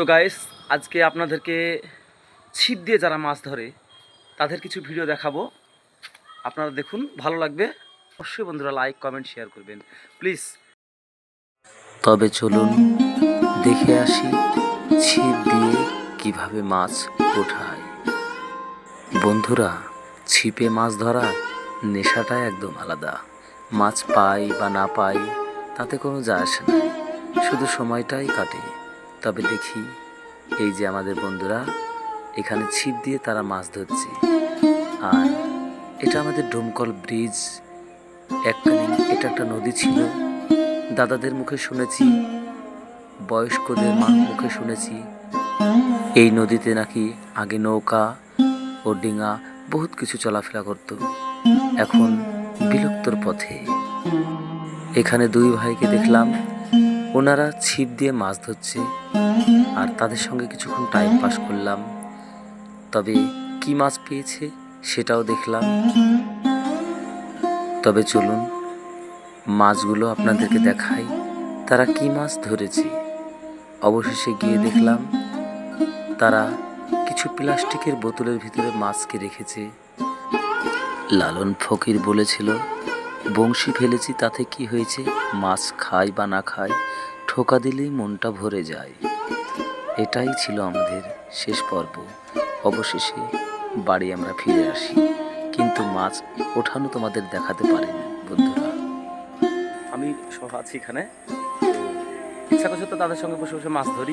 তো গাইস আজকে আপনাদেরকে ছিপ দিয়ে যারা মাছ ধরে, তাদের কিছু ভিডিও দেখাবো। আপনারা দেখুন, ভালো লাগবে। অবশ্যই বন্ধুরা লাইক কমেন্ট শেয়ার করবেন। প্লিজ তবে চলুন, দেখে আসি ছিপ দিয়ে কীভাবে মাছ ওঠায়। বন্ধুরা, ছিপে মাছ ধরা নেশাটা একদম আলাদা। মাছ পাই বা না পাই, তাতে কোনো যায় আসে না। শুধু সময়টাই কাটে। তবে দেখি, এই যে আমাদের বন্ধুরা, এখানে ছিপ দিয়ে তারা মাছ ধরছে। আর এটা আমাদের ডোমকল ব্রিজ। এককালীন এটা একটা নদী ছিল। দাদাদের মুখে শুনেছি, বয়স্কদের মা মুখে শুনেছি। এই নদীতে নাকি আগে নৌকা ও ডিঙা বহুত কিছু চলাফেরা করত। এখন বিলুপ্তর পথে। এখানে দুই ভাইকে দেখলাম ওনারা ছিপ দিয়ে মাছ ধরছে। আর তাদের সঙ্গে কিছুক্ষণ টাইম পাস করলাম। তবে কি মাছ পেয়েছে সেটাও দেখলাম। তবে চলুন, মাছগুলো আপনাদেরকে দেখাই, তারা কি মাছ ধরেছে। অবশেষে গিয়ে দেখলাম, তারা কিছু প্লাস্টিকের বোতলের ভিতরে মাছকে রেখেছে। লালন ফকির বলেছিল বংশী ফেলেছি, তাতে কি হয়েছে? মাছ খায় বা না খায় ঠোকা দিলেই মনটা ভরে যায়। এটাই ছিল আমাদের শেষ পর্ব। অবশেষে বাড়ি আমরা ফিরে আসি। কিন্তু মাছ ওঠানো তোমাদের দেখাতে পারিনি, বন্ধুরা। আমি সহ আছি এখানে। ইচ্ছা করছে তো তাদের সঙ্গে বসে বসে মাছ ধরি।